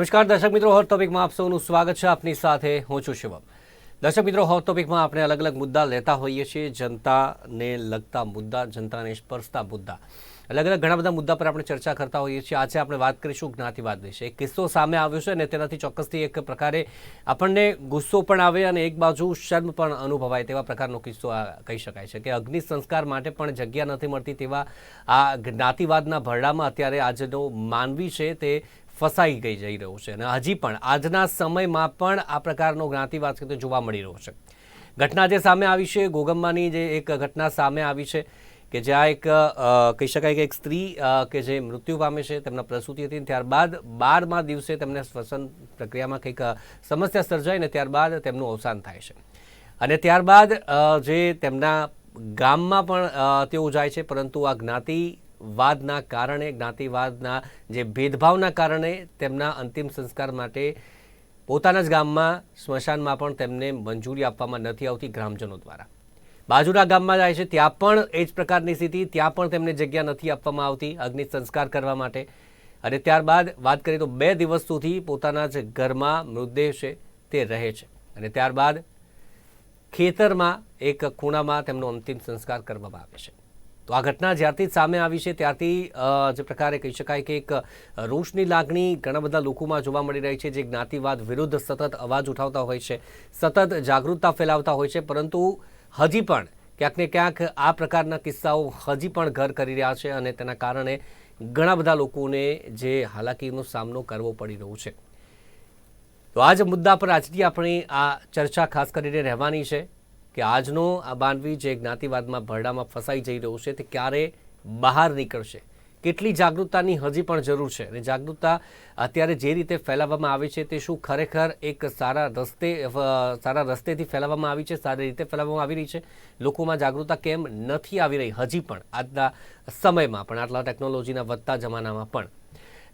નમસ્કાર, દર્શક મિત્રો હોટ ટોપિકમાં આપ સૌનું સ્વાગત છે. આપની સાથે હું છું શિવમ દર્શક મિત્રો હોટ ટોપિકમાં આપણે અલગ અલગ મુદ્દા લેતા હોઈએ છીએ. જનતાને લગતા મુદ્દા જનતાને સ્પર્શતા મુદ્દા. અલગ અલગ ઘણા બધા મુદ્દા પર આપણે ચર્ચા કરતા હોઈએ છીએ. આજે આપણે વાત કરીશું જ્ઞાતિવાદ વિશે. એક કિસ્સો સામે આવ્યો છે અને તેનાથી ચોક્કસથી એક પ્રકારે આપણને ગુસ્સો પણ આવે અને એક બાજુ શર્મ પણ અનુભવાય તેવા પ્રકારનો કિસ્સો કહી શકાય છે કે અગ્નિ સંસ્કાર માટે પણ જગ્યા નથી મળતી તેવા આ જ્ઞાતિવાદના ભરડામાં અત્યારે આજનો માનવી છે તે ફસાઈ ગઈ જઈ રહ્યો છે અને હજી પણ આજના સમયમાં પણ આ પ્રકારનો જ્ઞાતિવાદ છે તે જોવા મળી રહ્યો છે. ઘટના જે સામે આવી છે ગોગમ્માની જે એક ઘટના સામે આવી છે કે જ્યાં એક કહી શકાય કે એક સ્ત્રી કે જે મૃત્યુ પામે છે, તેમના પ્રસૂતિ હતી ત્યારબાદ બારમા દિવસે તેમને શ્વસન પ્રક્રિયામાં કંઈક સમસ્યા સર્જાઈ ને ત્યારબાદ તેમનું અવસાન થાય છે. અને ત્યારબાદ જે તેમના ગામમાં પણ તેઓ જાય છે, પરંતુ આ જ્ઞાતિવાદના કારણે, જ્ઞાતિવાદના જે ભેદભાવના કારણે તેમના અંતિમ સંસ્કાર માટે પોતાના જ ગામમાં, સ્મશાનમાં પણ તેમને મંજૂરી આપવામાં નથી આવતી ગ્રામજનો દ્વારા. બાજુના ગામમાં જાય છે, ત્યાં પણ એ જ પ્રકારની સ્થિતિ, ત્યાં પણ તેમને જગ્યા નથી આપવામાં આવતી અગ્નિ સંસ્કાર કરવા માટે. અને ત્યારબાદ વાત કરીએ તો બે દિવસ સુધી પોતાના જ ઘરમાં મૃતદેહ છે, તે રહે છે. અને ત્યારબાદ ખેતરમાં, એક ખૂણામાં તેમનો અંતિમ સંસ્કાર કરવામાં આવે છે. તો આ ઘટના જ્યારથી સામે આવી છે, ત્યારથી જે પ્રકારે કહી શકાય કે એક રોષની લાગણી ઘણા બધા લોકોમાં જોવા મળી રહી છે, જે જ્ઞાતિવાદ વિરુદ્ધ સતત અવાજ ઉઠાવતા હોય છે, સતત જાગૃતતા ફેલાવતા હોય છે, પરંતુ હજી પણ ક્યાંક ને ક્યાંક આ પ્રકારના કિસ્સાઓ હજી પણ ઘર કરી રહ્યા છે અને તેના કારણે ઘણા બધા લોકોને જે હાલાકીનો સામનો કરવો પડી રહ્યો છે. તો આ જ મુદ્દા પર આજથી આપણી આ ચર્ચા ખાસ કરીને રહેવાની છે. કે આજનો આ માનવી જે જ્ઞાતિવાદમાં ભરડામાં ફસાઈ જઈ રહ્યો છે તે ક્યારે બહાર નીકળશે? કેટલી જાગૃતતાની હજી પણ જરૂર છે? અને જાગૃતતા અત્યારે જે રીતે ફેલાવવામાં આવે છે તે શું ખરેખર એક સારા રસ્તે સારા રસ્તેથી ફેલાવવામાં આવી છે? સારી રીતે ફેલાવવામાં આવી રહી છે? લોકોમાં જાગૃતતા કેમ નથી આવી રહી? હજી પણ, આજના સમયમાં પણ, આટલા ટેકનોલોજીના વધતા જમાનામાં પણ.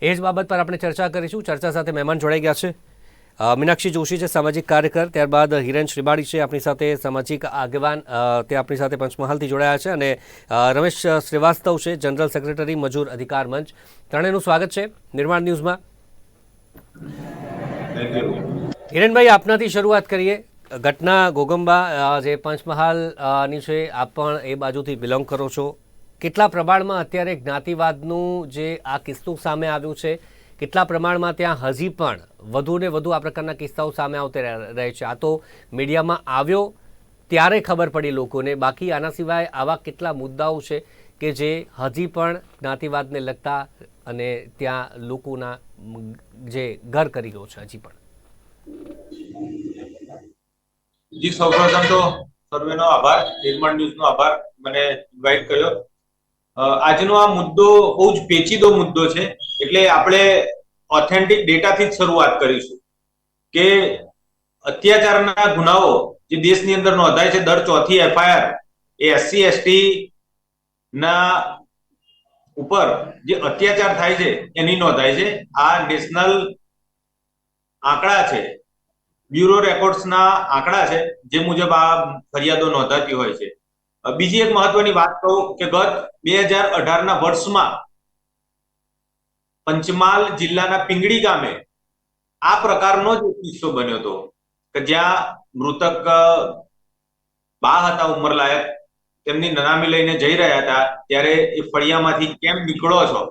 એ જ બાબત પર આપણે ચર્ચા કરીશું. ચર્ચા સાથે મહેમાન જોડાઈ ગયા છે. મીનાક્ષી જોશી છે સામાજિક કાર્યકર ત્યારબાદ હિરેન શ્રીમાળી છે આપણી સાથે સામાજિક આગેવાન તે આપણી સાથે પંચમહાલથી જોડાયા છે અને રમેશ શ્રીવાસ્તવ છે જનરલ સેક્રેટરી મજૂર અધિકાર મંચ. ત્રણેયનું સ્વાગત છે નિર્માણ ન્યૂઝમાં. હિરેનભાઈ આપનાથી શરૂઆત કરીએ. ઘટના ગોગંબા જે પંચમહાલની છે આપ પણ એ બાજુથી બિલોંગ કરો છો. કેટલા પ્રમાણમાં અત્યારે જ્ઞાતિવાદનું જે આ કિસ્સો સામે આવ્યું છે કેટલા પ્રમાણમાં ત્યાં હજી પણ વધુ ને વધુ આ પ્રકારના કિસ્સાઓ સામે આવતે રહે છે. આ તો મીડિયામાં આવ્યો ત્યારે ખબર પડી લોકોને. બાકી આના સિવાય આવા કેટલા મુદ્દાઓ છે કે જે હજી પણ જ્ઞાતિવાદને લગતા અને ત્યાં લોકોના જે ઘર કરી ગયો છે હજી પણ. સૌપ્રથમ તો સર્વેનો આભાર. નિર્માણ ન્યૂઝનો આભાર. મને ઇન્વાઇટ કર્યો. આજનો આ મુદ્દો બહુ જ પેચીદો મુદ્દો છે. એટલે આપણે ઓથેન્ટિક ડેટાથી જ શરૂઆત કરીશું. કે અત્યાચારના ગુનાઓ જે દેશની અંદર નોંધાય છે, દર ચોથી એફઆઈઆર એ એસસી એસટી ના ઉપર જે અત્યાચાર થાય છે, એની નોંધાય છે. આ નેશનલ આંકડા છે બ્યુરો રેકોર્ડ્સના આંકડા છે, જે મુજબ આ ફરિયાદો નોંધાતી હોય છે. બીજી એક મહત્વની વાત કહું કે ગત બે હજાર અઢારના વર્ષમાં પંચમહાલ જિલ્લાના પિંગળી ગામે આ પ્રકારનો જ કિસ્સો બન્યો હતો કે જ્યાં મૃતક બા હતા ઉંમરલાયક. તેમની નનામી લઈને જઈ રહ્યા હતા. ત્યારે એ ફળિયામાંથી કેમ નીકળો છો?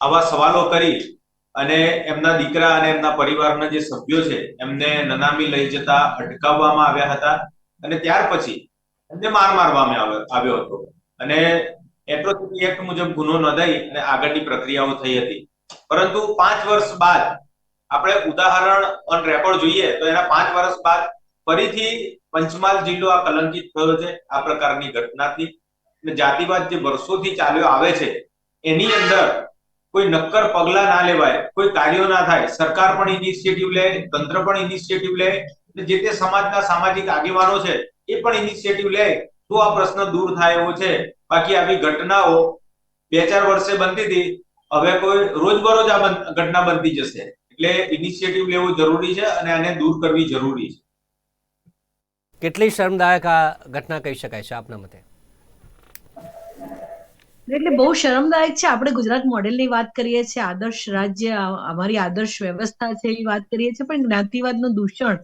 આવા સવાલો કરી અને એમના દીકરા અને એમના પરિવારના જે સભ્યો છે, એમને નનામી લઈ જતા અટકાવવામાં આવ્યા હતા. અને ત્યાર પછી એમને માર મારવામાં આવ્યો હતો. અને એટ્રોસિટી એક્ટ મુજબ ગુનો નોંધાઈ અને આગળની પ્રક્રિયાઓ થઈ હતી. પરંતુ પાંચ વર્ષ બાદ આપણે ઉદાહરણ ઓન રેકોર્ડ જોઈએ તો એના પાંચ વર્ષ બાદ ફરીથી પંચમહાલ જિલ્લો આ કલંકિત થયો છે, આ પ્રકારની ઘટનાથી. અને જાતિવાદ જે વર્ષોથી ચાલ્યો આવે છે, એની અંદર કોઈ નક્કર પગલા ના લેવાય, કોઈ કાર્યો ના થાય. સરકાર પણ ઇનિશિયેટિવ લે, તંત્ર પણ ઇનિશિયેટિવ લે. જે તે સમાજના સામાજિક આગેવાનો છે એ પણ ઇનિશિયેટિવ લે. તો આ પ્રશ્ન દૂર થાય એવો છે. બાકી આવી ઘટનાઓ બે ચાર વર્ષે બનતી હતી. હવે કોઈ રોજબરોજ આ ઘટના બનતી જશે. એટલે ઇનિશિયેટિવ લેવું જરૂરી છે અને આને દૂર કરવી જરૂરી છે. કેટલી શરમદાયક આ ઘટના કહી શકાય છે આપના મતે? એટલે બહુ શરમદાયક છે. આપણે ગુજરાત મોડેલની વાત કરીએ છીએ આદર્શ રાજ્ય અમારી આદર્શ વ્યવસ્થા છે એવી વાત કરીએ છીએ પણ જ્ઞાતિવાદનું દૂષણ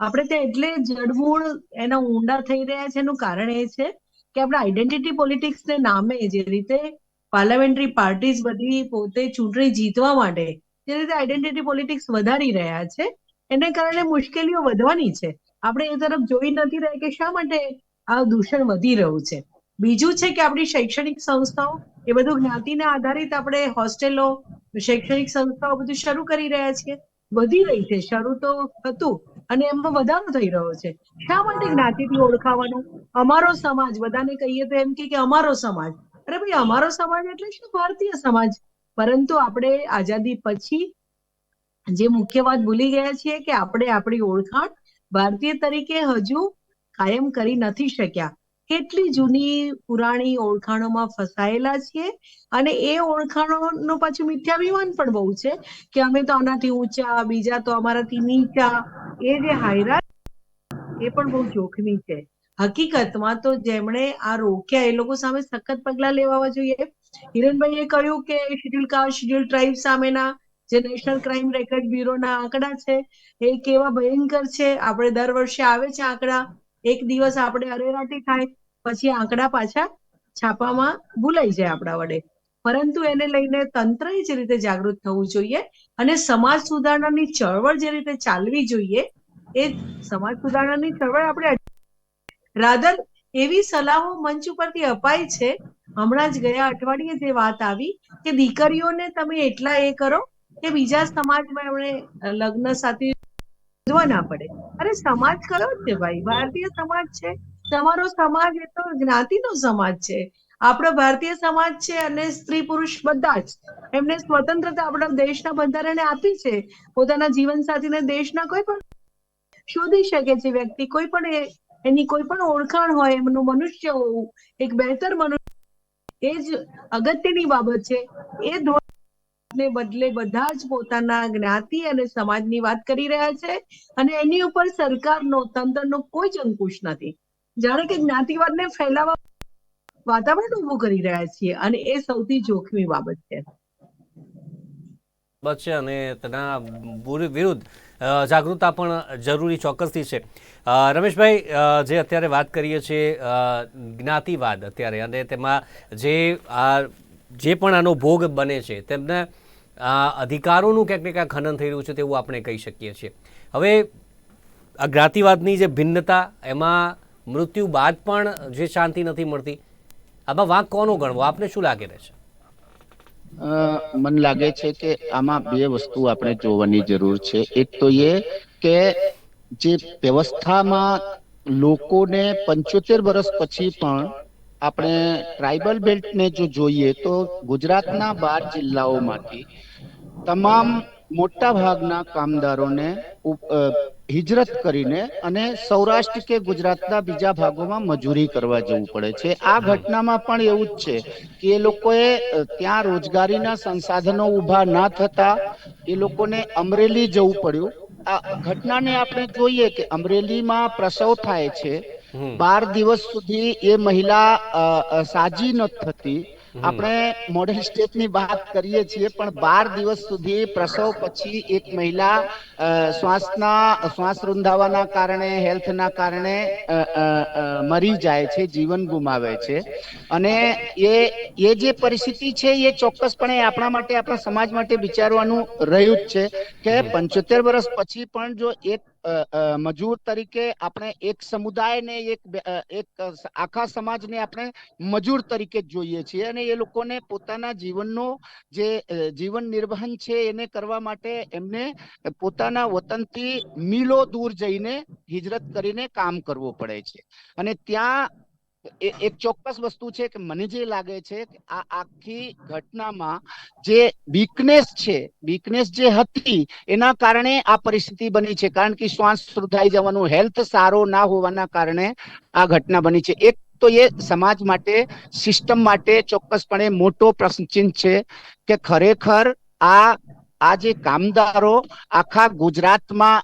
આપણે ત્યાં એટલે જડમૂળ એના ઊંડા થઈ રહ્યા છે, એનું કારણ એ છે કે આપણે આઈડેન્ટિટી પોલિટિક્સને નામે જે રીતે પાર્લામેન્ટરી પાર્ટીઝ બધી પોતે ચૂંટણી જીતવા માટે જે રીતે આઈડેન્ટિટી પોલિટિક્સ વધારી રહ્યા છે, એને કારણે મુશ્કેલીઓ વધવાની છે. આપણે એ તરફ જોઈ નથી રહ્યા કે શા માટે આ દૂષણ વધી રહ્યું છે. બીજું છે કે આપણી શૈક્ષણિક સંસ્થાઓ એ બધું જ્ઞાતિને આધારિત આપણે હોસ્ટેલો, શૈક્ષણિક સંસ્થાઓ બધું શરૂ કરી રહ્યા છીએ. વધી રહી છે. શરૂ તો હતું અને એમાં વધારો થઈ રહ્યો છે. શા માટે જ્ઞાતિથી ઓળખાવાનું? અમારો સમાજ, બધાને કહીએ તો એમ કે અમારો સમાજ. અરે ભાઈ, અમારો સમાજ એટલે શું? ભારતીય સમાજ. પરંતુ આપણે આઝાદી પછી જે મુખ્ય વાત ભૂલી ગયા છીએ કે આપણે આપણી ઓળખાણ ભારતીય તરીકે હજુ કાયમ કરી નથી શક્યા. કેટલી જૂની પુરાણી ઓળખાણોમાં ફસાયેલા છીએ? અને એ ઓળખાણોનું પાછું મિથ્યાભિમાન પણ બહુ છે કે અમે તો આનાથી ઊંચા, બીજા તો અમારાથી નીચા. એ જે હાયરા એ પણ બહુ જોખમી છે. હકીકતમાં તો જેમણે આ રોક્યા, એ લોકો સામે સખત પગલા લેવા જોઈએ. હિરણભાઈએ કહ્યું કે શેડ્યુલ કાસ્ટ, શેડ્યુલ ટ્રાઇબ સામેના જે નેશનલ ક્રાઇમ રેકોર્ડ બ્યુરોના આંકડા છે, એ કેવા ભયંકર છે? આપણે દર વર્ષે આવે છે આંકડા. એક દિવસ આપણે અરેરાટી થાય. પછી આંકડા પાછા છાપામાં ભૂલાઈ જાય આપણા વડે. પરંતુ એને લઈને તંત્ર જ રીતે જાગૃત થવું જોઈએ અને સમાજ સુધારણાની ચળવળ જે રીતે ચાલવી જોઈએ, એ સમાજ સુધારણાની ચળવળ આપણે રાધર એવી સલાહો મંચ ઉપરથી અપાય છે. હમણાં જ ગયા અઠવાડિયે જે વાત આવી કે દીકરીઓને તમે એટલા એ કરો કે બીજા સમાજમાં એમણે લગ્ન સાથે ના પડે. અરે સમાજ કયો છે ભાઈ? ભારતીય સમાજ છે. તમારો સમાજ એ તો જ્ઞાતિનો સમાજ છે. આપણો ભારતીય સમાજ છે અને સ્ત્રી પુરુષ બધા જ. એમને સ્વતંત્રતા આપણા દેશના બંધારણે આપી છે. પોતાના જીવન સાથીને દેશના કોઈ પણ શોધી શકે છે વ્યક્તિ. કોઈ પણ એની કોઈ પણ ઓળખાણ હોય, એમનું મનુષ્ય હોવું, એક બહેતર મનુષ્ય એ જ અગત્યની બાબત છે. એ ને બદલે બધા જ પોતાના જ્ઞાતિ અને સમાજની વાત કરી રહ્યા છે. અને એની ઉપર સરકારનો, તંત્રનો કોઈ જ અંકુશ નથી. જાણે કે જ્ઞાતિવાદને ફેલાવા વાતાવરણ ઊભું કરી રહ્યા છીએ અને એ સૌથી જોખમી બાબત છે. બાબત છે અને તેના વિરુ- વિરુદ્ધ જાગૃતતા પણ જરૂરી ચોક્કસથી છે. રમેશભાઈ જે અત્યારે વાત કરીએ છીએ જ્ઞાતિવાદ અત્યારે અને તેમાં જે આ, જે પણ આનો ભોગ બને છે, તેમને અધિકારોનું ક્યાંક ને ક્યાંક ખનન થઈ રહ્યું છે તેવું આપણે કહી શકીએ છીએ. હવે આ જ્ઞાતિવાદની જે ભિન્નતા, એમાં મૃત્યુ બાદ પણ જે શાંતિ નથી મળતી. આમાં વાંક કોનો ગણવો? આપને શું લાગે છે? મને લાગે છે કે આમાં બે વસ્તુ આપણે જોવાની જરૂર છે. એક તો એ કે જે વ્યવસ્થામાં લોકોને પંચોતેર વર્ષ પછી પણ આપણે ટ્રાઇબલ બેલ્ટને જો જોઈએ તો ગુજરાતના બાર જિલ્લાઓમાંથી તમામ મોટા ભાગના કામદારોને હિજરત કરીને અને સૌરાષ્ટ્ર કે ગુજરાતના બીજા ભાગોમાં મજૂરી કરવા જવું પડે છે. આ ઘટનામાં પણ એવું જ છે કે એ લોકોએ ત્યાં રોજગારીના સંસાધનો ઊભા ના થતા એ લોકોને અમરેલી જવું પડ્યું. આ ઘટનાને આપણે જોઈએ કે અમરેલીમાં પ્રસવ થાય છે. બાર દિવસ સુધી એ મહિલા સાજી ન થતી. આપણે મોડેલ સ્ટેટની વાત કરીએ છીએ પણ બાર દિવસ સુધી પ્રસવ પછી એક મહિલા શ્વાસના શ્વાસ રૂંધાવાના કારણે હેલ્થના કારણે મરી જાય છે જીવન ગુમાવે છે. અને એ એ જે પરિસ્થિતિ છે એ ચોક્કસપણે આપણા માટે આપણા સમાજ માટે વિચારવાનું રહ્યું જ છે કે પંચોતેર વર્ષ પછી પણ જો એક મજૂર તરીકે આપણે એક સમુદાયને, એક એક આખા સમાજને આપણે મજૂર તરીકે જ જોઈએ છીએ અને એ લોકોને પોતાના જીવનનો જે જીવન નિર્વહન છે એને કરવા માટે એમને પોતાના વતનથી મીલો દૂર જઈને હિજરત કરીને કામ કરવું પડે છે. અને ત્યાં એક ચોક્કસ વસ્તુ છે કે મને જે લાગે છે કે આ આખી ઘટનામાં જે વીકનેસ છે વીકનેસ જે હતી, એના કારણે આ પરિસ્થિતિ બની છે. કારણ કે શ્વાસ રૂધાઈ જવાનું હેલ્થ સારો ના હોવાના કારણે આ ઘટના બની છે. એક તો એ સમાજ માટે સિસ્ટમ માટે ચોક્કસપણે મોટો પ્રશ્નચિહ્ન છે કે ખરેખર આ આ જે કામદારો આખા ગુજરાતમાં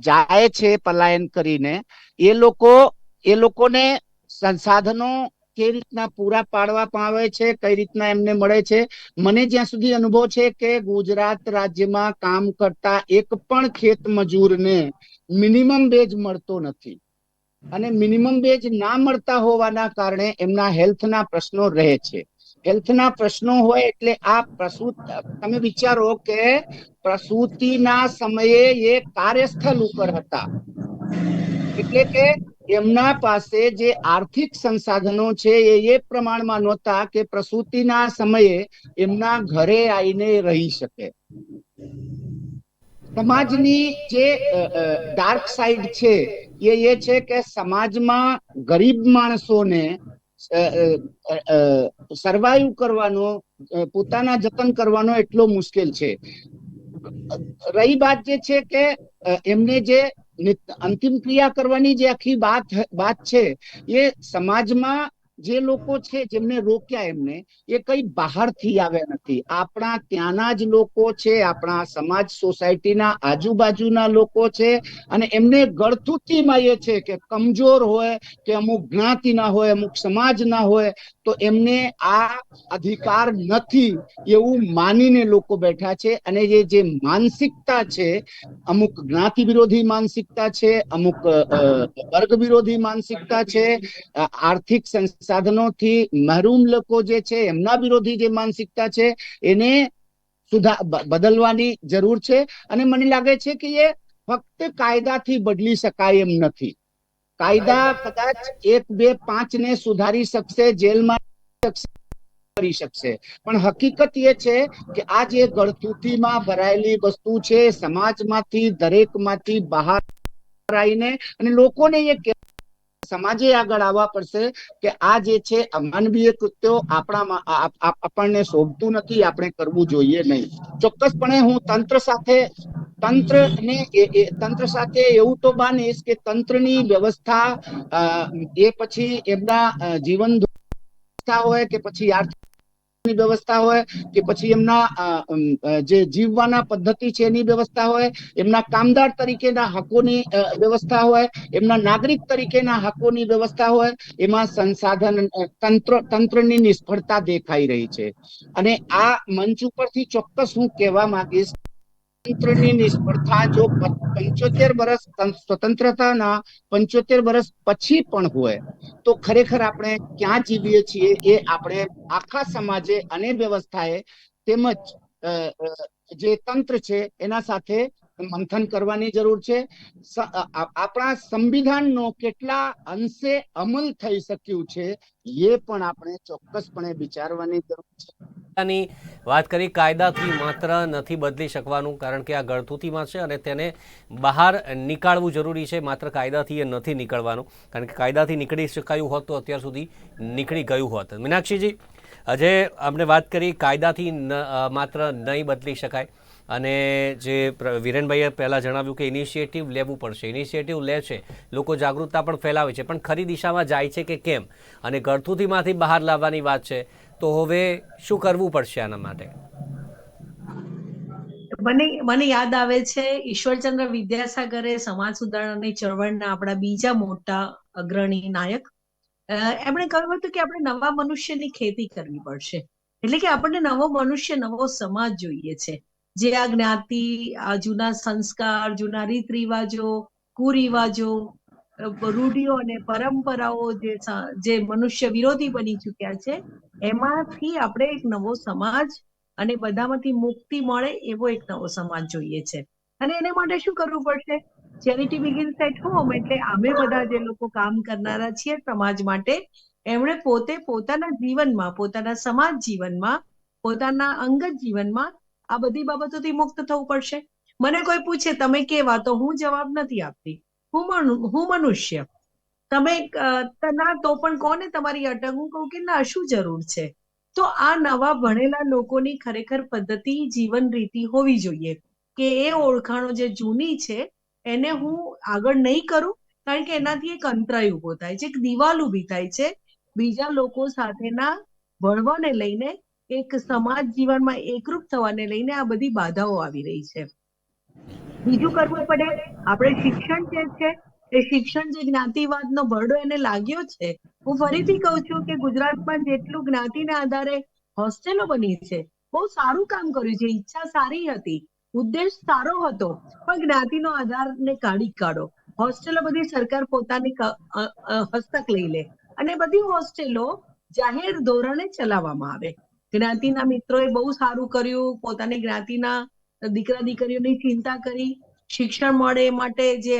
જાય છે પલાયન કરીને, એ લોકો, એ લોકોને સંસાધનો કઈ રીતના પૂરા પાડવામાં આવે છે, કઈ રીતના એમને મળે છે? મને જ્યાં સુધી અનુભવ છે કે ગુજરાત રાજ્યમાં કામ કરતા એક પણ ખેત મજૂરને મિનિમમ વેજ મળતો નથી. અને મિનિમમ વેજ ના મળતા હોવાના કારણે એમના હેલ્થના પ્રશ્નો રહે છે. હેલ્થના પ્રશ્નો હોય એટલે આ પ્રસૂત, તમે વિચારો કે પ્રસૂતિના સમયે એ કાર્યસ્થળ ઉપર હતા. એટલે કે એમના પાસે જે આર્થિક સંસાધનો છે, એ એ પ્રમાણમાં નહોતા કે પ્રસૂતિના સમયે એમના ઘરે આવીને રહી શકે. સમાજની જે ડાર્ક સાઈડ છે, એ એ છે કે સમાજમાં ગરીબ માણસોને સર્વાઈવ કરવાનો પોતાના જતન કરવાનો એટલો મુશ્કેલ છે. રહી વાત જે છે કે એમને જે અંતિમ ક્રિયા કરવાની જે આખી વાત વાત છે એ સમાજમાં જે લોકો છે, જેમને રોક્યા એમને, એ કઈ બહારથી આવ્યા નથી. આપણા ત્યાંના જ લોકો છે, આપણા સમાજ સોસાયટીના આજુબાજુના લોકો છે અને એમને ગળથુથીમાં એ છે કે કમજોર હોય, કે અમુક જ્ઞાતિના હોય, અમુક સમાજના હોય, તો એમને આ અધિકાર નથી એવું માનીને લોકો બેઠા છે અને એ જે માનસિકતા છે, અમુક જ્ઞાતિ વિરોધી માનસિકતા છે, અમુક વર્ગ વિરોધી માનસિકતા છે આર્થિક આર્થિક સંસાધનોથી મહેરૂમ લોકો જે છે, એમના વિરોધી જે માનસિકતા છે, એને સુધા બદલવાની જરૂર છે. અને મને લાગે છે કે એ ફક્ત કાયદાથી બદલી શકાય એમ નથી. કાયદા કદાચ એક, બે પાંચ ને સુધારી શકશે, જેલમાં કરી શકશે. પણ હકીકત એ છે કે આ જે ગળથુથીમાં ભરાયેલી વસ્તુ છે, સમાજમાંથી, દરેકમાંથી બહાર આવીને અને લોકોને એ સમાજે આગળ આવવા પડશે કે આ જે છે અમાનવીય કૃત્યો આપણામાં આપણને શોભતું નથી, આપણે કરવું જોઈએ નહીં. ચોક્કસપણે હું તંત્ર સાથે તંત્ર ને તંત્ર સાથે એવું તો માનીશ કે તંત્રની વ્યવસ્થા એ પછી એમના જીવન હોય કે પછી આર્થિક ની વ્યવસ્થા હોય કે પછી એમના જે જીવવાના પદ્ધતિ છે એની વ્યવસ્થા હોય, એમના કામદાર તરીકેના હકોની વ્યવસ્થા હોય, એમના નાગરિક તરીકેના હકોની વ્યવસ્થા હોય, એમાં સંસાધન તંત્ર, તંત્રની નિષ્ફળતા દેખાઈ રહી છે. અને આ મંચ ઉપરથી ચોક્કસ હું કહેવા માંગીશ તંત્રની નિષ્ફળતા જો પંચોતેર વર્ષ સ્વતંત્રતાના પંચોતેર વર્ષ પછી પણ હોય, તો ખરેખર આપણે ક્યાં જીવીએ છીએ એ આપણે આખા સમાજે અને વ્યવસ્થાએ તેમજ જે તંત્ર છે એના સાથે મંથન કરવાની જરૂર છે. આપણા સંવિધાનનો કેટલા અંશે અમલ થઈ શક્યું છે એ પણ આપણે ચોક્કસપણે વિચારવાની જરૂર છે. ની વાત કરી, કાયદાથી માત્ર નથી બદલી શકવાનું કારણ કે આ ગળથુથીમાં છે અને તેને બહાર નીકાળવું જરૂરી છે. માત્ર કાયદાથી એ નથી નીકળવાનું કારણ કે કાયદાથી નીકળી શકાયું હોત તો અત્યાર સુધી નીકળી ગયું હોત. મીનાક્ષીજી, આજે આપણે વાત કરી કાયદાથી માત્ર નહીં બદલી શકાય અને જે વિરેનભાઈએ પહેલાં જણાવ્યું કે ઇનિશિયેટિવ લેવું પડશે. ઇનિશિયેટિવ લે છે. લોકો જાગૃતતા પણ ફેલાવે છે. પણ ખરી દિશામાં જાય છે કે કેમ? અને ગળથુથીમાંથી બહાર લાવવાની વાત છે. તો હવે શું કરવું પડશે આના માટે? મને મને યાદ આવે છે, ઈશ્વરચંદ્ર વિદ્યાસાગરે સમાજ સુધારણાની ચળવળના આપણા બીજા મોટા અગ્રણી નાયક એમણે કહ્યું હતું કે આપણે નવા મનુષ્યની ખેતી કરવી પડશે. એટલે કે આપણને નવો મનુષ્ય, નવો સમાજ જોઈએ છે. જે આ જ્ઞાતિ, આ જૂના સંસ્કાર, જૂના રીત રિવાજો કુરિવાજો રૂઢિઓ અને પરંપરાઓ જે જે મનુષ્ય વિરોધી બની ચૂક્યા છે, એમાંથી આપણે એક નવો સમાજ અને બધામાંથી મુક્તિ મળે એવો એક નવો સમાજ જોઈએ છે. અને એને માટે શું કરવું પડશે? ચેરિટી બિગિન્સ એટ હોમ એટલે અમે બધા જે લોકો કામ કરનારા છીએ સમાજ માટે, એમણે પોતે પોતાના જીવનમાં, પોતાના સમાજ જીવનમાં, પોતાના અંગત જીવનમાં આ બધી બાબતોથી મુક્ત થવું પડશે. મને કોઈ પૂછે, તમે કેવા? તો હું જવાબ નથી આપતી. હું હું મનુષ્ય. તમે ના તો પણ કોને તમારી અટક હું કહું કે ના, શું જરૂર છે? તો આ નવા ભણેલા લોકોની ખરેખર પદ્ધતિ જીવન રીતિ હોવી જોઈએ કે એ ઓળખાણો જે જૂની છે એને હું આગળ નહીં કરું કારણ કે એનાથી એક અંતરાય ઊભો થાય છે, એક દિવાલ ઊભી થાય છે. બીજા લોકો સાથેના ભણવાને લઈને, એક સમાજ જીવનમાં એકરૂપ થવાને લઈને આ બધી બાધાઓ આવી રહી છે. બીજું કરવું પડે, આપણે શિક્ષણ જે છે, એ શિક્ષણ જે જ્ઞાતિવાદનો ભરડો એને લાગ્યો છે, હું ફરીથી કહું છું કે ગુજરાતમાં જેટલું જ્ઞાતિના આધારે હોસ્ટેલો બની છે, બહુ સારું કામ કર્યું છે, ઈચ્છા સારી હતી, ઉદ્દેશ સારો હતો, પણ જ્ઞાતિનો આધારને કાઢી કાઢો. હોસ્ટેલો બધી સરકાર પોતાની હસ્તક લઈ લે અને બધી હોસ્ટેલો જાહેર ધોરણે ચલાવવામાં આવે. જ્ઞાતિના મિત્રોએ બહુ સારું કર્યું, પોતાની જ્ઞાતિના દીકરા દીકરીઓની ચિંતા કરી, શિક્ષણ મળે એ માટે જે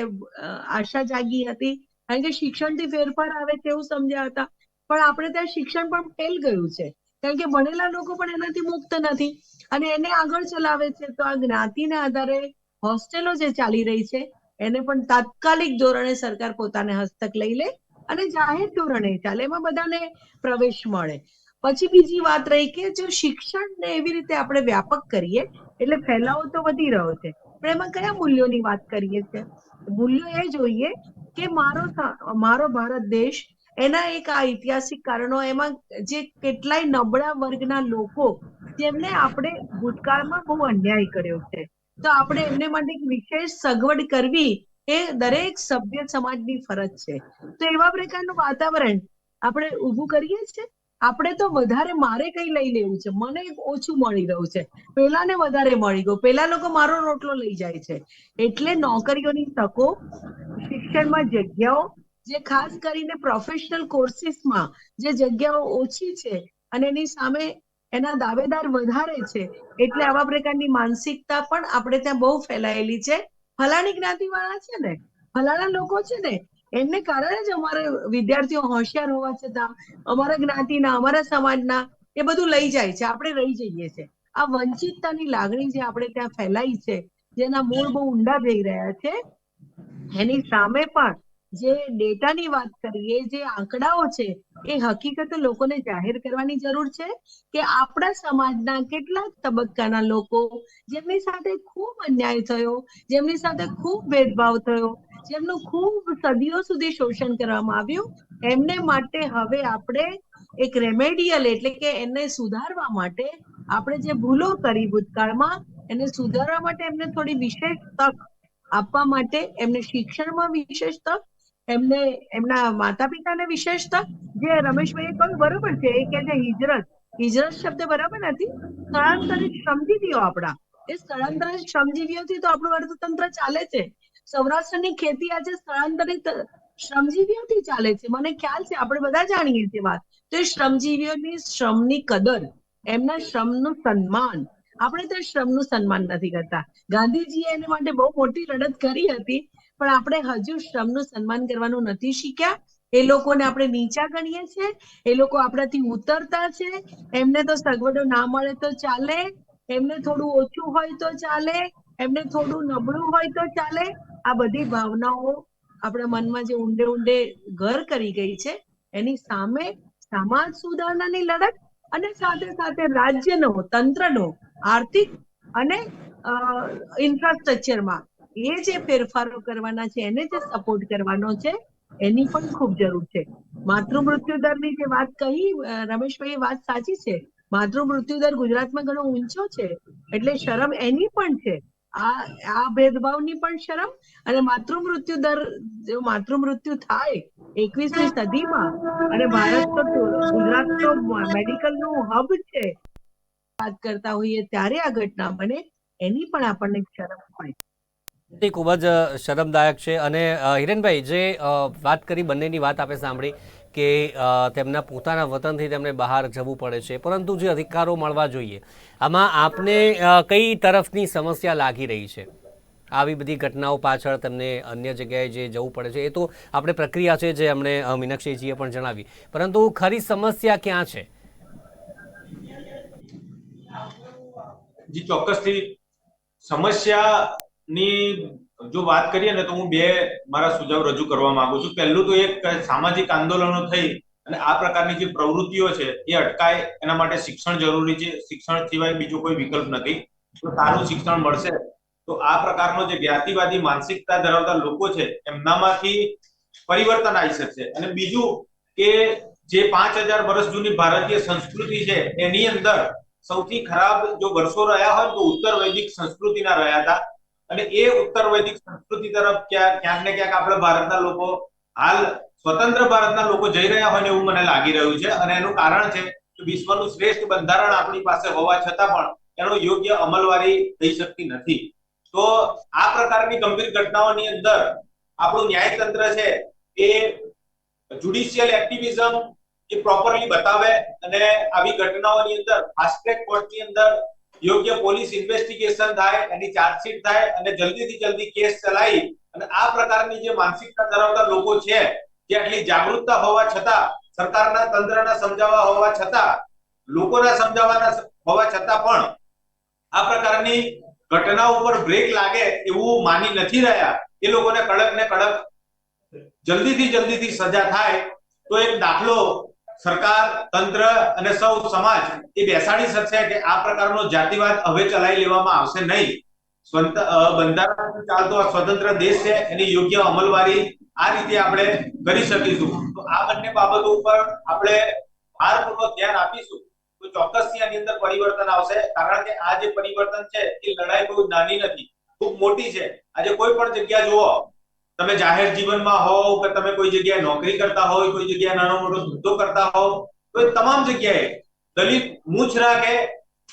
આશા જાગી હતી. કારણ કે શિક્ષણથી ફેરફાર આવે તેવું સમજ્યા હતા. પણ આપણે ત્યાં શિક્ષણ પણ ફેલ ગયું છે. કારણ કે ભણેલા લોકો પણ એનાથી મુક્ત નથી. અને એને આગળ ચલાવે છે. તો આ જ્ઞાતિના આધારે હોસ્ટેલો જે ચાલી રહી છે, એને પણ તાત્કાલિક ધોરણે સરકાર પોતાને હસ્તક લઈ લે અને જાહેર ધોરણે ચાલે. એમાં બધાને પ્રવેશ મળે. પછી બીજી વાત રહી કે જો શિક્ષણને એવી રીતે આપણે વ્યાપક કરીએ, એટલે ફેલાવો તો વધી રહ્યો છે. પણ એમાં કયા મૂલ્યોની વાત કરીએ છે? મૂલ્યો એ જોઈએ કે મારો મારો ભારત દેશ એના એક આ ઐતિહાસિક કારણો, એમાં જે કેટલાય નબળા વર્ગના લોકો જેમને આપણે ભૂતકાળમાં બહુ અન્યાય કર્યો છે. તો આપણે એમને માટે વિશેષ સગવડ કરવી એ દરેક સભ્ય સમાજની ફરજ છે. તો એવા પ્રકારનું વાતાવરણ આપણે ઊભું કરીએ છીએ? આપણે તો વધારે મારે કઈ લઈ લેવું છે. મને ઓછું મળી રહ્યું છે. પેલાને વધારે મળી ગયું. પેલા લોકો મારો રોટલો લઈ જાય છે. એટલે નોકરીઓની તકો શિક્ષણમાં જગ્યાઓ જે ખાસ કરીને પ્રોફેશનલ કોર્સિસમાં જે જગ્યાઓ ઓછી છે અને એની સામે એના દાવેદાર વધારે છે એટલે આવા પ્રકારની માનસિકતા પણ આપણે ત્યાં બહુ ફેલાયેલી છે. ફલાણી જ્ઞાતિ વાળા છે ને? ફલાણા લોકો છે ને? એમને કારણે જ અમારે વિદ્યાર્થીઓ હોશિયાર હોવા છતાં, અમારા જ્ઞાતિના, અમારા સમાજના, એ બધું લઈ જાય છે. આપણે રહી જઈએ છીએ. આ વંચિતતાની લાગણી જે આપણે ત્યાં ફેલાઈ છે, જેના મૂળ બહુ ઊંડા જઈ રહ્યા છે, એની સામે પણ જે ડેટાની વાત કરીએ, જે આંકડાઓ છે, એ હકીકત લોકોને જાહેર કરવાની જરૂર છે કે આપણા સમાજના કેટલાક તબક્કાના લોકો જેમની સાથે ખૂબ અન્યાય થયો, જેમની સાથે ખૂબ ભેદભાવ થયો જેમનું ખૂબ સદીઓ સુધી શોષણ કરવામાં આવ્યું, એમને માટે હવે આપણે એક રેમેડિયલ એટલે કે એને સુધારવા માટે આપણે જે ભૂલો કરી ભૂતકાળમાં, એને સુધારવા માટે એમને થોડી વિશેષ તક આપવા માટે, એમને શિક્ષણમાં વિશેષ તક, એમને એમના માતા પિતાને વિશેષ તક, જે રમેશભાઈએ કહ્યું, બરોબર છે, એ કે છે હિજરત. હિજરત શબ્દ બરાબર નથી, સ્થળાંતરિત શ્રમજીવીઓ આપણા. એ સ્થળાંતરિત શ્રમજીવીઓથી તો આપણું અર્થતંત્ર ચાલે છે. સૌરાષ્ટ્રની ખેતી આજે સ્થળાંતરિત શ્રમજીવીઓથી ચાલે છે. મને ખ્યાલ છે, આપણે બધા જાણીએ છીએ વાત. તો શ્રમજીવીઓની શ્રમની કદર, એમના શ્રમનું સન્માન. આપણે તો શ્રમનું સન્માન નથી કરતા. ગાંધીજીએ એને માટે બહુ મોટી લડત કરી હતી, પણ આપણે હજુ શ્રમનું સન્માન કરવાનું નથી શીખ્યા. એ લોકોને આપણે નીચા ગણીએ છીએ, એ લોકો આપણાથી ઉતરતા છે. એમને તો સગવડો ના મળે તો ચાલે. એમને થોડું ઓછું હોય તો ચાલે. એમને થોડું નબળું હોય તો ચાલે. આ બધી ભાવનાઓ આપણા મનમાં જે ઊંડે ઊંડે ઘર કરી ગઈ છે, એની સામે સમાજ સુધારણાની લડત અને સાથે સાથે રાજ્યનો, તંત્રનો, આર્થિક અને ઇન્ફ્રાસ્ટ્રક્ચરમાં એ જે ફેરફારો કરવાના છે, એને જે સપોર્ટ કરવાનો છે, એની પણ ખૂબ જરૂર છે. માતૃ મૃત્યુ દરની જે વાત કહી રમેશભાઈ વાત સાચી છે. માતૃ મૃત્યુ દર ગુજરાતમાં ઘણો ઊંચો છે, એટલે શરમ એની પણ છે. આ આ ભેદભાવની પણ શરમ અને માતૃ મૃત્યુ દર, જે માતૃ મૃત્યુ થાય એકવીસમી સદીમાં, અને ભારત તો ગુજરાત તો મેડિકલનું હબ છે. વાત કરતા હોઈએ ત્યારે આ ઘટના બને, એની પણ આપણને શરમ હોય. તે ખૂબ જ શરમદાયક છે. અને હિરેનભાઈ, જે વાત કરી, બંનેની વાત આપણે સાંભળી કે તેમના પોતાના વતનથી તેમને બહાર જવું પડે છે. પરંતુ જે અધિકારો મળવા જોઈએ, આમાં આપને કઈ તરફની સમસ્યા લાગી રહી છે? આવી બધી ઘટનાઓ પાછળ તમને અન્ય જગ્યાએ જે જવું પડે છે, એ તો આપણે પ્રક્રિયા છે જે અમને મીનાક્ષીજીએ પણ જણાવી. પરંતુ ખરી સમસ્યા ક્યાં છે? જી, ચોક્કસથી. સમસ્યાની જો વાત કરીએ ને તો હું બે મારા સુઝાવ રજૂ કરવા માંગુ છું. પહેલું તો એક સામાજિક આંદોલનો થઈ અને આ પ્રકારની જે પ્રવૃત્તિઓ છે એ અટકાય એના માટે શિક્ષણ જરૂરી છે. શિક્ષણ સિવાય બીજો કોઈ વિકલ્પ નથી. તો સારું શિક્ષણ મળશે તો આ પ્રકારનો જે જ્ઞાતિવાદી માનસિકતા ધરાવતા લોકો છે એમનામાંથી પરિવર્તન આવી શકશે. અને બીજું કે જે પાંચ હજાર વર્ષ જૂની ભારતીય સંસ્કૃતિ છે એની અંદર સૌથી ખરાબ જો વર્ષો રહ્યા હોય તો ઉત્તર વૈદિક સંસ્કૃતિના રહ્યા હતા. અને એ ઉત્તર વૈદિક સંસ્કૃતિ તરફ ક્યાંક ક્યાંક ને ક્યાંક આપણે ભારતના લોકો હાલ સ્વતંત્ર ભારતના લોકો જઈ રહ્યા હોય ને એવું મને લાગી રહ્યું છે. અને એનું કારણ છે કે વિશ્વનું શ્રેષ્ઠ બંધારણ આપણી પાસે હોવા છતાં પણ એનો યોગ્ય અમલવારી થઈ શકતી નથી. તો આ પ્રકારની ગંભીર ઘટનાઓની અંદર આપણું ન્યાયતંત્ર છે એ જ્યુડિશિયલ એક્ટિવિઝમ એ પ્રોપરલી બતાવે અને આવી ઘટનાઓની અંદર ફાસ્ટ ટ્રેક કોર્ટની અંદર યોગ્ય પોલીસ ઇન્વેસ્ટિગેશન થાય, એની ચાર્જશીટ થાય અને જલ્દીથી જલ્દી કેસ ચલાવી અને આ પ્રકારની જે માનસિકતા ધરાવતા લોકો છે, જે આટલી જાગૃતતા હોવા છતાં, સરકારના તંત્રના સમજાવવા હોવા છતાં, લોકોના સમજાવવાના હોવા છતાં પણ આ પ્રકારની ઘટનાઓ ઉપર બ્રેક લાગે એવું માની નથી રહ્યા, એ લોકોને કડક ને કડક જલ્દીથી જલ્દીથી સજા થાય, તો એક દાખલો સરકાર તંત્ર અને સૌ સમાજ એ બેસાડી શકશે કે આ પ્રકારનો જાતિવાદ હવે ચલાવી લેવામાં આવશે નહીં. અ, ચાલતો આ સ્વતંત્ર દેશ છે એની યોગ્ય અમલવારી આ રીતે આપણે કરી શકીશું. તો આ બંને બાબતો ઉપર આપણે ભારપૂર્વક ધ્યાન આપીશું. તો ચોક્કસથી આની અંદર પરિવર્તન આવશે કારણ કે આ જે પરિવર્તન છે એ લડાઈ બહુ નાની નથી ખૂબ મોટી છે. આજે કોઈ પણ જગ્યા જુઓ તમે જાહેર જીવનમાં હોવ કે તમે કોઈ જગ્યાએ નોકરી કરતા હોય કોઈ જગ્યાએ નાનો મોટો ધંધો કરતા હોવ તો એ તમામ જગ્યાએ દલિત મૂછ રાખે,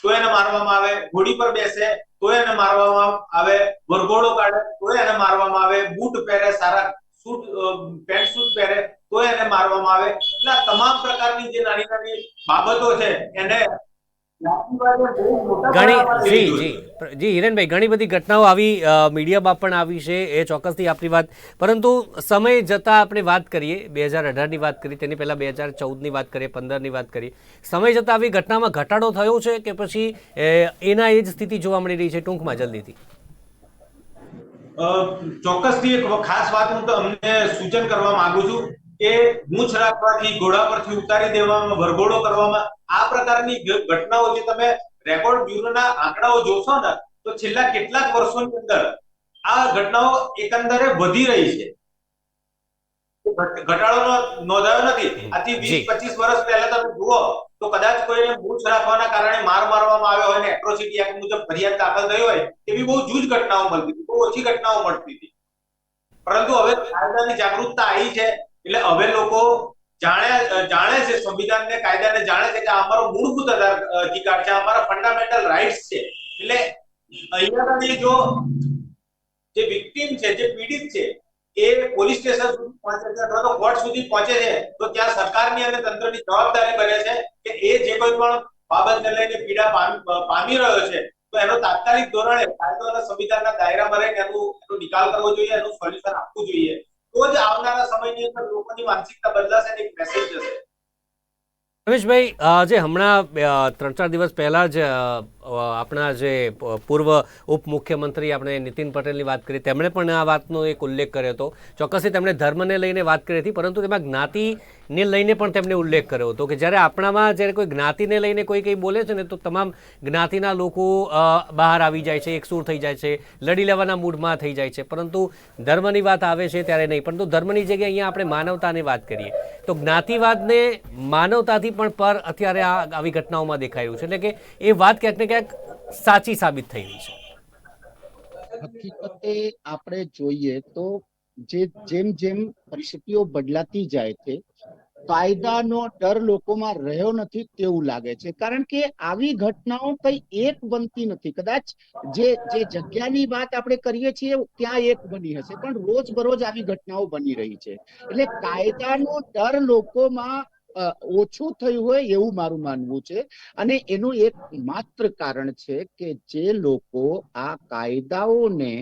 તો એને મારવામાં આવે, ઘોડી પર બેસે, તો એને મારવામાં આવે, વરઘોડો કાઢે, તો એને મારવામાં આવે, બૂટ પહેરે, સારા સૂટ પેન્ટ સૂટ પહેરે, તો એને મારવામાં આવે. એટલે તમામ પ્રકારની જે નાની નાની બાબતો છે, એને ઘણી જી જી. જી હિરેનભાઈ ઘણી બધી ઘટનાઓ આવી મીડિયામાં પણ આવી છે એ ચોક્કસથી આપણી વાત. પરંતુ સમય જતાં આપણે વાત કરીએ બે હજાર અઢારની વાત કરી તેની પહેલાં બે હજાર ચૌદની વાત કરીએ પંદરની વાત કરીએ. સમય જતાં આવી ઘટનામાં ઘટાડો થયો છે કે પછી એના એ જ સ્થિતિ જોવા મળી રહી છે ટૂંકમાં જલ્દીથી? ચોક્કસથી એક ખાસ વાત હું તમને સૂચન કરવા માંગુ છું. કે મૂછ રાખવાથી ઘોડા પરથી ઉતારી દેવામાં વરઘોડો કરવામાં આ પ્રકારની ઘટનાઓ જે તમે રેકોર્ડ બ્યુરોના આંકડાઓ જોશો ને તો છેલ્લા કેટલાક વર્ષોની અંદર આ ઘટનાઓ એકંદરે વધી રહી છે. ઘટાડો નોંધાયો નથી. આથી વીસ પચીસ વર્ષ પહેલા તમે જુઓ તો કદાચ કોઈને મૂછ રાખવાના કારણે માર મારવામાં આવ્યો હોય ને એટ્રોસિટી એક્ટ મુજબ ફરિયાદ દાખલ થઈ હોય એવી બહુ જૂજ ઘટનાઓ મળતી હતી બહુ ઓછી ઘટનાઓ મળતી હતી. પરંતુ હવે કાયદાની જાગૃતતા આવી છે. એટલે હવે લોકો જાણે જાણે છે, સંવિધાનને, કાયદાને જાણે છે કે અમારો મૂળભૂત અધિકાર છે અમારા ફંડામેન્ટલ રાઇટ્સ છે. એટલે અહીંયા જો જે વિક્ટિમ છે, જે પીડિત છે, એ પોલીસ સ્ટેશન સુધી પહોંચે છે અથવા તો કોર્ટ સુધી પહોંચે છે, તો ત્યાં સરકારની અને તંત્રની જવાબદારી બને છે કે એ જે કોઈ પણ બાબતને લઈને પીડા પામી રહ્યો છે, તો એનો તાત્કાલિક ધોરણે કાયદો અને સંવિધાનના દાયરામાં રહીને એનું, એનો નિકાલ કરવો જોઈએ, એનું સોલ્યુશન આપવું જોઈએ. તો જ આવનારા સમયની અંદર લોકોની માનસિકતા બદલાશે અને એક મેસેજ જશે. રમેશભાઈ જે હમણાં ત્રણ ચાર દિવસ પહેલાં જ આપણા જે પૂર્વ પૂર્વ ઉપમુખ્યમંત્રી આપણે નીતિન પટેલની વાત કરી, તેમણે પણ આ વાતનો એક ઉલ્લેખ કર્યો હતો. ચોક્કસથી તેમણે ધર્મને લઈને વાત કરી હતી, પરંતુ તેમાં જ્ઞાતિને લઈને પણ તેમણે ઉલ્લેખ કર્યો હતો કે જ્યારે આપણામાં જ્યારે કોઈ જ્ઞાતિને લઈને કોઈ કંઈ બોલે છે ને, તો તમામ જ્ઞાતિના લોકો બહાર આવી જાય છે એકસૂર થઈ જાય છે, લડી લેવાના મૂડમાં થઈ જાય છે. પરંતુ ધર્મની વાત આવે છે ત્યારે નહીં, પરંતુ ધર્મની જગ્યાએ અહીંયા આપણે માનવતાની વાત કરીએ. તો જ્ઞાતિવાદને માનવતાથી પણ પર અત્યારે આ આવી ઘટનાઓમાં દેખાયું છે. એટલે કે એ વાત ક્યાંક ક્યાંક સાચી સાબિત થઈ રહી છે. હકીકતે આપણે જોઈએ તો જે જેમ જેમ પરિસ્થિતિઓ બદલાતી જાય છે, કાયદાનો ડર લોકોમાં રહ્યો નથી તેવું લાગે છે. કારણ કે આવી ઘટનાઓ કઈ એક બનતી નથી. કદાચ જે જે જગ્યાની વાત આપણે કરીએ છીએ ત્યાં એક બની હશે. પણ રોજ બરોજ આવી ઘટનાઓ બની રહી છે. એટલે કાયદાનો ડર લોકોમાં ઓછું થયું હોય એવું મારું માનવું છે. અને એનું એક માત્ર કારણ છે કે જે લોકો આ કાયદાઓને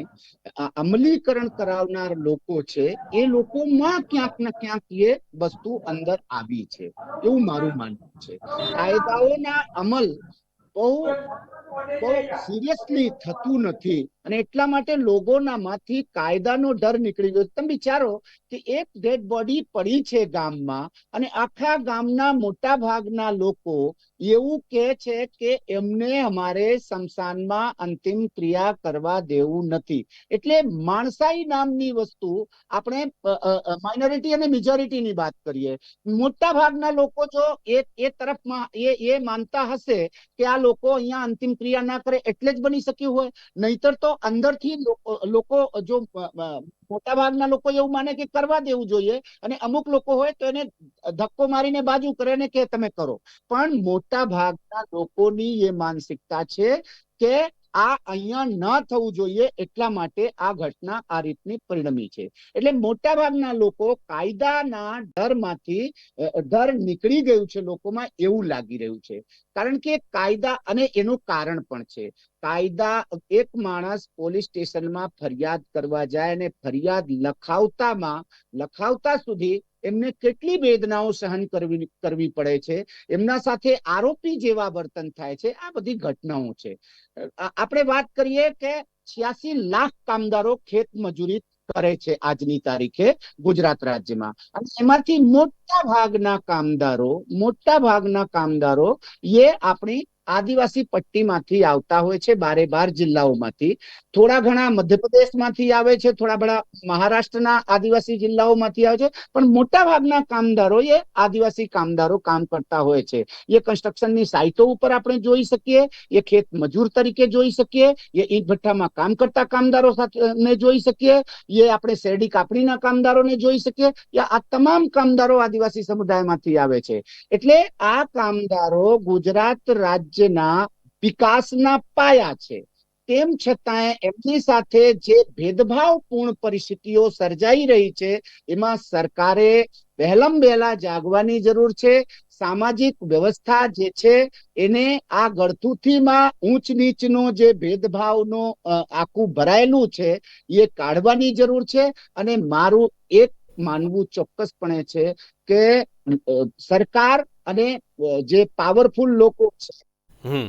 અમલીકરણ કરાવનાર લોકો છે, એ લોકોમાં ક્યાંક ને ક્યાંક એ વસ્તુ અંદર આવી છે. એવું મારું માનવું છે. કાયદાઓના અમલ બહુ બહુ સિરિયસલી થતું નથી. અને એટલા માટે લોકોનામાંથી કાયદાનો ડર નીકળી ગયો. તમે વિચારો કે એક ડેડ બોડી પડી છે ગામમાં અને આખા ગામના મોટા ભાગના લોકો એવું કે છે કે એમને અમારે સ્મશાનમાં અંતિમ ક્રિયા કરવા દેવું નથી. એટલે માણસાઈ નામની વસ્તુ આપણે માઇનોરિટી અને મેજોરિટીની વાત કરીએ. મોટા ભાગના લોકો જો એ એ તરફમાં, એ એ માનતા હશે કે આ લોકો અહીંયા અંતિમ ક્રિયા ના કરે એટલે જ બની શક્યું હોય. નહીતર તો અંદરથી લોકો જો મોટા ભાગના લોકો એવું માને કે કરવા દેવું જોઈએ અને અમુક લોકો હોય તો એને ધક્કો મારીને બાજુ કરે ને કે તમે કરો. પણ મોટા ભાગના લોકોની એ માનસિકતા છે કે આ અહીંયા ન થવું જોઈએ એટલા માટે આ ઘટના આ રીતની પરિણમી છે. એટલે મોટા ભાગના લોકો કાયદાના ડરમાંથી ડર નીકળી ગયું છે લોકોમાં એવું લાગી રહ્યું છે. કારણ કે કાયદા અને એનું કારણ પણ છે. કાયદા એક માણસ પોલીસ સ્ટેશનમાં ફરિયાદ કરવા જાય અને ફરિયાદ લખાવતામાં, લખાવતા સુધી એમને કેટલી વેદનાઓ સહન કરવી કરવી પડે છે? એમના સાથે આરોપી જેવા વર્તન થાય છે? આ બધી ઘટનાઓ છે. આપણે વાત કરીએ કે છ્યાસી લાખ કામદારો ખેત મજૂરી કરે છે આજની તારીખે ગુજરાત રાજ્યમાં. અને એમાંથી મોટા ભાગના કામદારો મોટા ભાગના કામદારો એ આપણી આદિવાસી પટ્ટીમાંથી આવતા હોય છે બારે બાર જિલ્લાઓમાંથી. થોડા ઘણા મધ્યપ્રદેશમાંથી આવે છે, થોડા ઘણા મહારાષ્ટ્રના આદિવાસી જિલ્લાઓમાંથી આવે છે, પણ મોટા ભાગના કામદારો એ આદિવાસી કામદારો કામ કરતા હોય છે. એ કન્સ્ટ્રક્શનની સાઇટો ઉપર આપણે જોઈ શકીએ, એ ખેત મજૂર તરીકે જોઈ શકીએ, એ ઈટ ભઠ્ઠામાં કામ કરતા કામદારો સાથે જોઈ શકીએ, એ આપણે શેરડી કાપડીના કામદારોને જોઈ શકીએ આ તમામ કામદારો આદિવાસી સમુદાયમાંથી આવે છે. એટલે આ કામદારો ગુજરાત રાજ્યના વિકાસના પાયા છે. તેમ છતાં એમની સાથે જે ભેદભાવપૂર્ણ પરિસ્થિતિઓ સર્જાઈ રહી છે, એમાં સરકારે વહેલમ વહેલા જાગવાની જરૂર છે. સામાજિક વ્યવસ્થા જે છે, એને આ ગળથુથીમાં ઊંચ નીચનો જે ભેદભાવનો આખું ભરાયેલું છે, એ કાઢવાની જરૂર છે. અને મારું એક માનવું ચોક્કસપણે છે કે સરકાર અને જે પાવરફુલ લોકો છે હમ.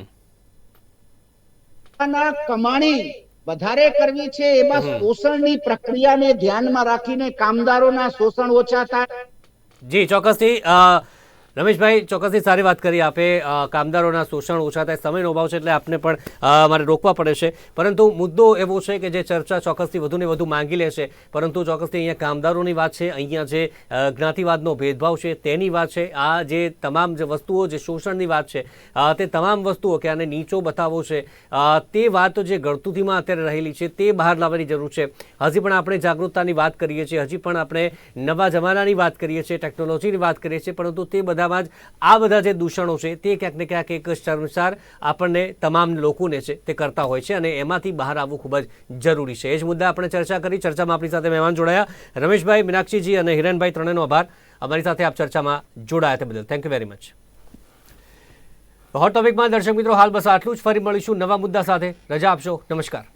પોતાના કમાણી વધારે કરવી છે એમાં શોષણની પ્રક્રિયાને ધ્યાનમાં રાખીને કામદારોના શોષણ ઓછા થાય. જી ચોક્કસથી રમેશભાઈ, ચોક્કસથી સારી વાત કરી આપે. કામદારોના શોષણ ઓછા થાય સમયનો અભાવ છે એટલે આપને પણ મારે રોકવા પડે છે. પરંતુ મુદ્દો એવો છે કે જે ચર્ચા ચોક્કસથી વધુને વધુ માંગી લે છે. પરંતુ ચોક્કસથી અહીંયા કામદારોની વાત છે, અહીંયા જે જ્ઞાતિવાદનો ભેદભાવ છે, તેની વાત છે. આ જે તમામ જે વસ્તુઓ, જે શોષણની વાત છે તે તમામ વસ્તુઓ કે આને નીચો બતાવો છે તે વાત જે ગળતુથીમાં અત્યારે રહેલી છે, તે બહાર લાવવાની જરૂર છે. હજી પણ આપણે જાગૃતતાની વાત કરીએ છીએ, હજી પણ આપણે નવા જમાનાની વાત કરીએ છીએ, ટેકનોલોજીની વાત કરીએ છીએ, પરંતુ તે બધામાં જ આ બધા જે દૂષણો છે તે ક્યાંક ને ક્યાંક એક શર્મસાર આપણને તમામ લોકોને છે તે કરતા હોય છે અને એમાંથી બહાર આવવું ખૂબ જ જરૂરી છે. એ જ મુદ્દા આપણે ચર્ચા કરી. ચર્ચામાં આપણી સાથે મહેમાન જોડાયા રમેશભાઈ મીનાક્ષીજી અને હિરેનભાઈ ત્રણેયનો આભાર. અમારી સાથે આપ ચર્ચામાં જોડાયા તે બદલ. Thank you very much hot ટોપિકમાં દર્શક મિત્રો, હાલ બસ આટલું જ. ફરી મળીશું નવા મુદ્દા સાથે. રજા આપશો. નમસ્કાર.